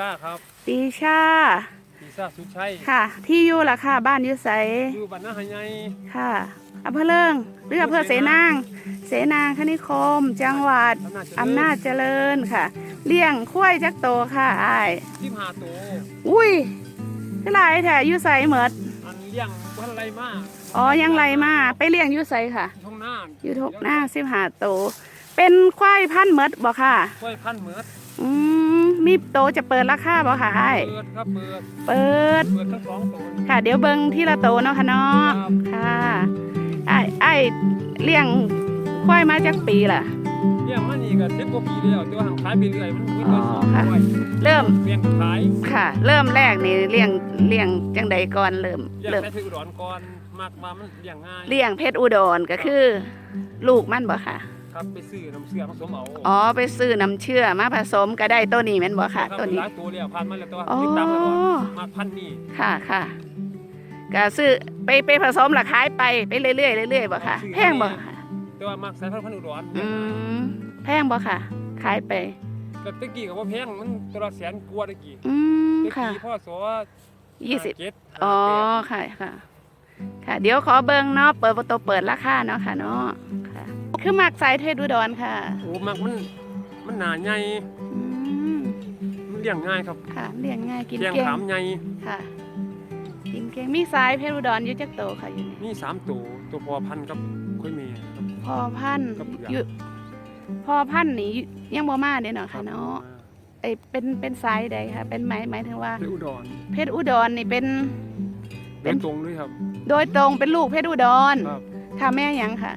ปีชาครับปีชาปีชาสุชัยค่ะ ที่อยู่ล่ะค่ะ บ้านอยู่ไสอยู่บ้านนาหายไงค่ะอำเภอเลิงหรืออำเภอเสนาง เสนางคณิคม จังหวัดอำนาจเจริญค่ะ เลี้ยงควายจักโตค่ะอ้ายทิมหาโตวอุ้ยคือหลายแท้อยู่ไสเหมิดอันเลี้ยงบ้านไรมากอ๋อยังไรมาไปเลี้ยงอยู่ไสค่ะท้องหน้าอยู่ทกหน้าสิบหาโต เป็นควายพันธุ์เหมิดบ่ค่ะกล้วยพันธุ์เหมือดอืม มีโตจะเปิดราคาบ่ค่ะอ้ายเปิดครับเปิดเปิด เปิดทั้งสองตัวค่ะ เดี๋ยวเบิ่งที่ละโตเนาะค่ะเนาะครับค่ะไอ้ไอ้ายเลี้ยงควายมาจากปีล่ะเลี้ยงมานี่ก็สิบกว่าปีแล้วแต่ว่าห่างขายไปเรื่อยมันมีอ๋ตัวอสองค่ะด้วยเริ่มเลี้ยงขายค่ะ เริ่มแรกนี่เลี้ยงเลี้ยงจังใดก่อนเริ่มเลี้ยงเริ่ม ใช้ถืออุดรก่อนมากมามันเลี้ยงง่ายเลี้ยงเพชรอุดรก็คือ ลูกมันบ่ค่ะ ครับไปซื้อน้ำเชื่อผสมเอาอ๋อไปซื้อน้ำเชื่อมาผสมก็ได้ตัวนี้แม่นบ่ค่ะรับตัวนี้หลายตัวแล้วผ่านมาแล้วแต่ว่าอ๋อติดตามตลอดมากพันธุ์นี่ค่ะค่ะก็ซื้อไปไปผสมและขายไปไปเรื่อยๆเรื่อยๆบ่ค่ะ แพงบ่ค่ะแต่ว่ามักสายพันธุ์พันธุ์อุดรอืมแพงบ่ค่ะ ขายไปก็ตะกี้ก็บ่แพงมันตัวละแสนกว่าตะกี้อืมตะค่ะกี้พ่อสอยี่สิบเจ็ดอ๋อค่ะค่ะ ค่ะ เดี๋ยวขอเบิ่งเนาะเปิดประตูเปิดราคาเนาะค่ะเนาะ ค่ะคือมักสายเทศอุดรค่ะโอ้มักมันมันหนาใหญ่อืมมันเลี้ยงง่ายครับค่ะเลี้ยงง่ายกินเลี้ยงเก่งขามใหญ่ค่ะ กินเก่งมีสายเพชรอุดรอยู่จักโตค่ะอยู่นี่มีสามตัวตัวพอพันธุ์กับค่อยเมียครับ พอพันธุ์กับเผือกอยู่พอพันธุ์นี่ยังบ่มาเด้เนาะค่ะเนาะไอยเป็นเป็นสายใดค่ะ เป็นหมายหมายถึงว่าเป็นอุดรเพชรอุดรนี่เป็น เป็เป็น นตรงเลยครับ โดยตรงเป็นลูกเพชรอุดรครับ ค่ะแม่หยังค่ะ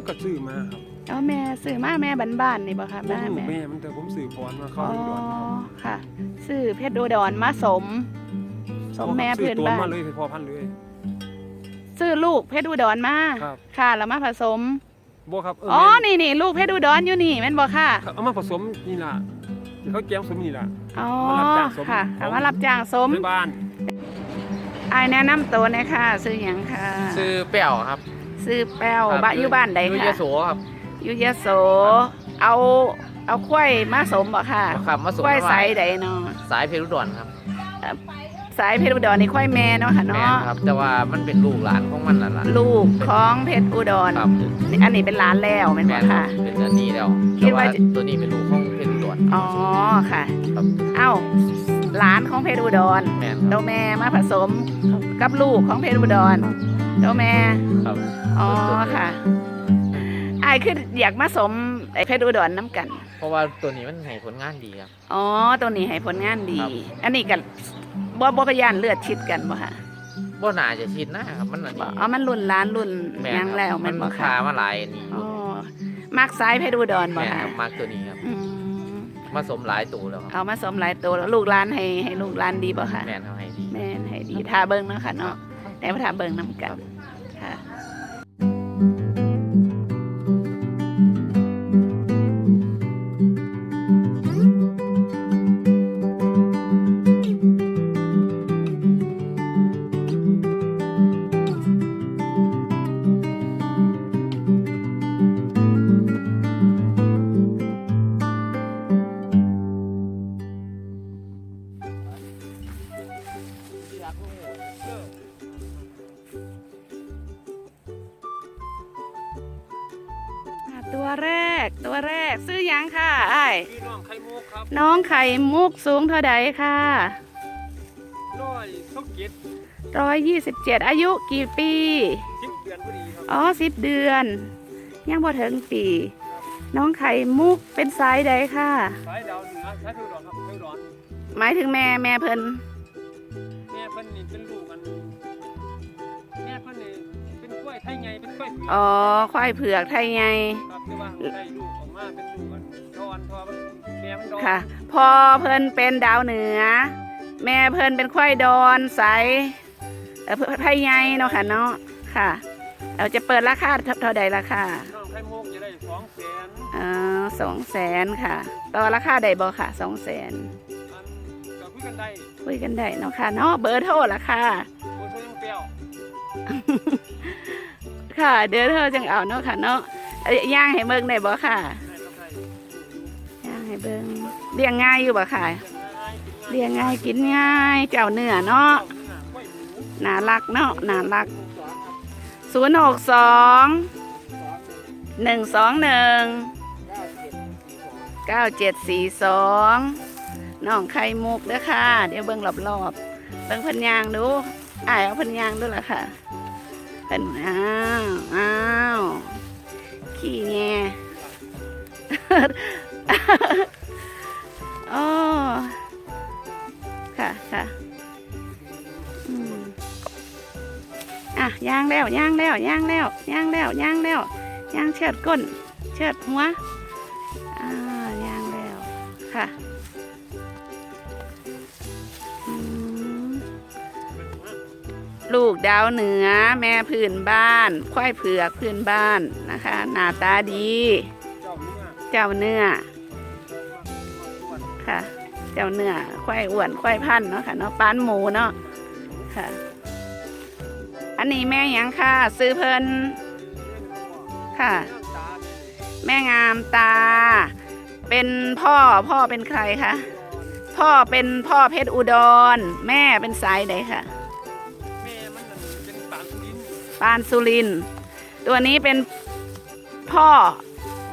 ผมก็ซื้อมาครับอ๋อแม่ซื้อมาแม่บ้านๆนี่บ่ค่ะผมแม่หนูแม่แม่มันแต่ผมซื้อพรมาเข้าอ๋ออุดรครับค่ะซื้อเพชรอุดรมาสม สมแม่ซื้เพื่ออนตัวบ้านมาเลยเป็นพอพันธุ์เลยซื้อลูกเพชรอุดรมาครับค่ะแล้วมาผสมบ่ครับเอออ๋อแม่นี่นี่ลูกเพชรอุดรอยู่นี่แม่นบ่ค่ะครับเอามาผสมนี่ล่ะเขาแกงสมนี่ล่ะอ๋อมารับจ้างสมค่ะของมารับจ้างสมในบ้านอายแนะนำตัวหน่อยค่ะซื้อหยังค่ะซื้อเปรี้ยวครับ ซื้อแป้วครับบ้านอยู่บ้านใดอยู่ค่ะยโสครับอยู่ยโส เอาเอาควายมาสมบ่ค่ะครับมาส่งควายมาสายใดเนาะสายเพชรอุดรครับสายเพชรอุดรนี่ควายแม่เนาะค่ะแม่เนาะนครับ แต่ว่ามันเป็นลูกหลานของมันนั่นแหละลูกของเพชรอุดรครับอันนี้เป็นร้านแล้วแม่นแม่บ่นครัค่ะบเป็นอันนี้แล้วคิแต่ดว่าว่าจะตัวนี้เป็นลูกของเพชรอุดรอ๋อค่ะครับเอ้าร้านของเพชรอุดรแม่นคตัรัวบแม่มาผสมกับลูกของเพชรอุดร ตัวแม่ ครับอ๋อค่ะอายคืออยากมาสมไอ้เพชรอุดรน้ำกัน เพราะว่าตัวนี้มันให้ผลงานดีครับ อ๋อ ตัวนี้ให้ผลงานดีครับอันนี้กันบ่บ่พยานเลือดชิดกันบ่ค่ะบ่น่าจะชิดนะครับมันอันบ่นี้อ๋อมันรุ่นล้านรุ่นแม่ยังครับแล้วมัแมันนบ่คาค่ะมาหลายอันนี้ออ๋อยู่มักซ้ายเพชรอุดรบ่แม่นค่ะครับมากตัวนี้ครับอืมมาสมหลายตัวแล้วครับเอามาสมหลายตัวแล้วลูกหล้านให้ให้ลูกหล้านดีบ่ค่ะแม่นทำให้ดีแม่นให้ดีทาเบิ่งเนาะค่ะเนาะแต่ว่าทาเบิ่งนํกัน ตัวแรก ตัวแรก ซื้อหยังค่ะอ้ายพี่น้องไข่มุกครับน้องไข่มุกสูงเท่าใดค่ะร้อยเท่าเจ็ดร้อยยี่สิบเจ็ดอายุกี่ปีสิบเดือนพอดีครับอ๋อสิบเดือน ยังพอถึงปี น้องไข่มุกเป็นสายใดค่ะ สายดาวเหนือสายอุดรครับสายอุดรหมายถึงแม่แม่เพิ่นแม่เพิ่นนี่เป็นลูก ยไทยไงเป็นกล้วยเผือกอ๋อควายเผือกไทยไงครับแต่ว่าได้ลูกออกมาเป็นลูกกันทอนทอมันแม่มันดอกค่ะพอเพิ่นเป็นดาวเหนือ แม่เพิ่นเป็นควายดอนสายเอ่อไทยไงเนาะค่ะเนาะค่ะเราจะเปิดราคาเท่าใดราคาน้องไข่มุกจะได้สองแสนอ่าสองแสนค่ะ ต่อราคาใดบ่ค่ะสองแสนอันก็คุยกันได้คุยกันได้เนาะค่ะเนาะเบอร์โทรละค่ะโอ้ยยังเปรี้ยว ค่ะ เดี๋ยวเธอจังเอาเนาะค่ะเนาะย่างให้เบิ่งได้บ่ค่ะย่างให้เบิ่งเลี้ยงง่ายอยู่บ่ค่ะเลี้ยงง่ายกินง่าย เจ้าเนื้อเนาะน่ารักเนาะน่ารักศูนย์หกสองหนึ่งสองหนึ่งเก้าเจ็ดสี่สองน้องไข่มุกเด้อค่ะ เดี๋ยวเบิ่งรอบๆเบิ่งพันยางดูอ้ายเอาพันยางดูล่ะค่ะ พิ่นอ้าวอ้าวขี้แงโอ้ค่ะค่ะอะย่างแล้วย่างแล้วย่างแล้วย่างแล้วย่างแล้วย่างเชือดก้น เชือดหัวอ่าย่างแล้วค่ะ ลูกดาวเหนือ แม่พื้นบ้านควายเผือกพื้นบ้านนะคะ หน้าตาดี เจ้าเนื้อค่ะ เจ้าเนื้อควายอ้วนควายพันธุ์เนาะค่ะเนาะปานหมูเนาะค่ะ อันนี้แม่ยังค่ะ ซื้อเพิ่นค่ะ แม่งามตา เป็นพ่อพ่อเป็นใครคะพ่อเป็นพ่อเพชรอุดร แม่เป็นสายใดค่ะ ปานสุริน ตัวนี้เป็นพ่อ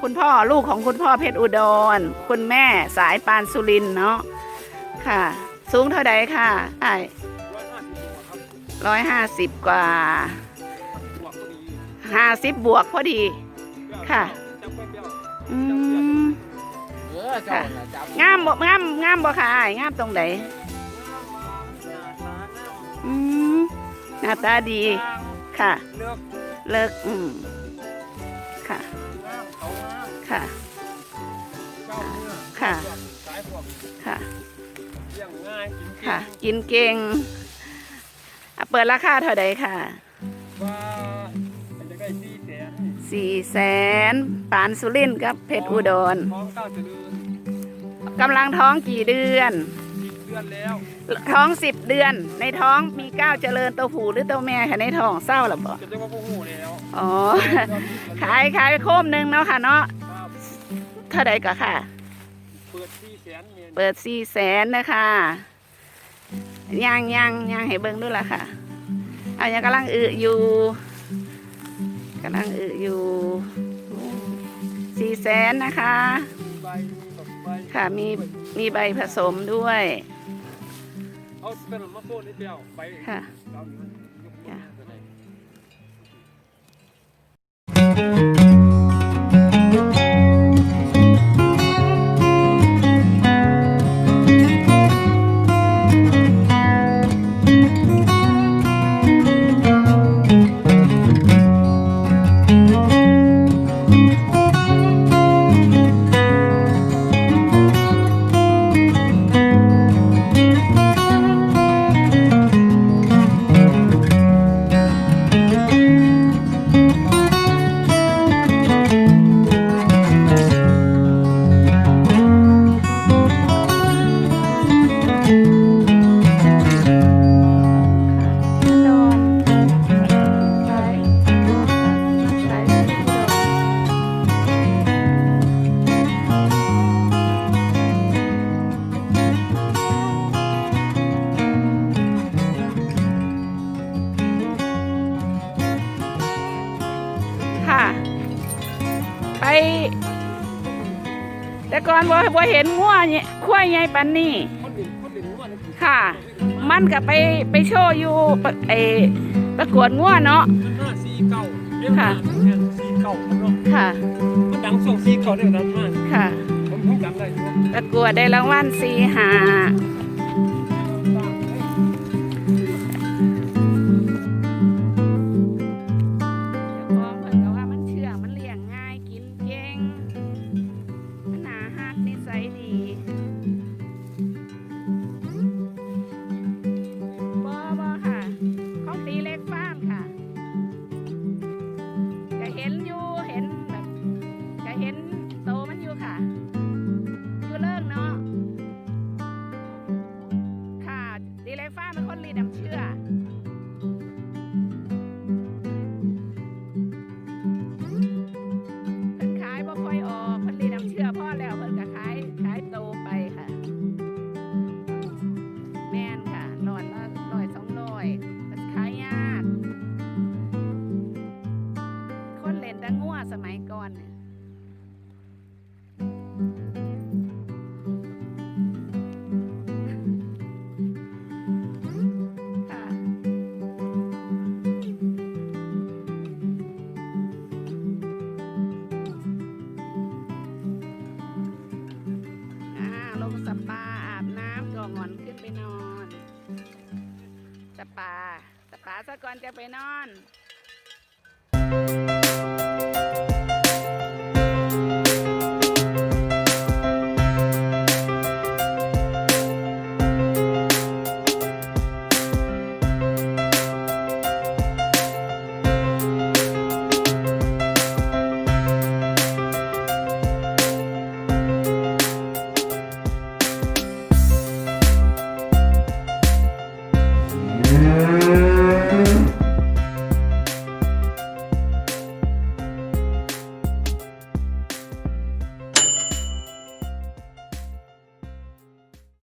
คุณพ่อลูกของคุณพ่อเพชรอุดร คุณแม่สายปานสุรินเนาะค่ะ สูงเท่าใดค่ะไอ้ร้อยห้าสิบกว่าครับร้อยห้าสิบบวกพอดีห้าสิบบวกพอดีค่ะจับไปเบี้ยวอืมเออเจ้าน่ะงามบ่งามงามบ่ค่ะอ้ายงามตรงไหนอืมหน้าตาดี ค่ะ เลือกเลิกอืมค่ะงามเขางามค่ะเจ้าเนื้อค่ะ สายพวกค่ะ เลี้ยงง่ายกินเก่งค่ะ กินเก่งอะเปิดราคาเท่าใดค่ะว่ามันจะได้สี่แสนสี่แสนปานสุรินทร์กับเพชรอุดร ท้องเก้าเจริญกำลังท้องกี่เดือนสิบเดื อนแล้วท้องสิบเดือน ในท้องมีก้าวเจริญตัวผู้หรือตัวแม่ค่ะในท้องเศร้าหรือเปล่าจะจะว่าพวกหูแล้วอ๋อขายขายไปโคมหนึ่งเนาะค่ะเนาะครับเท่าใดก็ค่ะ เปิดสี่แสนเมนเปิดสี่แสนนะคะย่างย่างย่างให้เบิ้งด้วยล่ะค่ะเอายังกำลังอึอยู่กำลังอึอยู่สี่แสนนะคะมีใบมีดอกใบ ค่ะมีมีใบผสมด้วย เอาเป็นมะโพร้าวนิดเดียวใบค่ะเอ ก่อนว่าว่าเห็นงัวเนี่ยควายใหญ่ปันนี่คนอื่นคนอื่นว่าเนี่ยค่ะ มันก็ไปไปโชว์อยู่ปะไอประกวดงัวเนาะห้าสี่เก้าเรียกค่ะว่าเนี่ยสี่เก้าเนาะค่ะ มันดังส่งสี่เก้าเรียกนั้นมากค่ะ ผมผมจำได้อยู่ว่าประกวดได้รางวัลสีหา นำเชื่อเพิ่นขายบ่ค่อยออกเพิ่นเลยนำเชื่อพ่อแล้วเพิ่นก็ขายขายโตไปค่ะ แม่นค่ะหลอละร้อยสองร้อยขายยาก คนเลนแตะงัวสมัยก่อนเนี่ย ซะก่อนจะไปนอน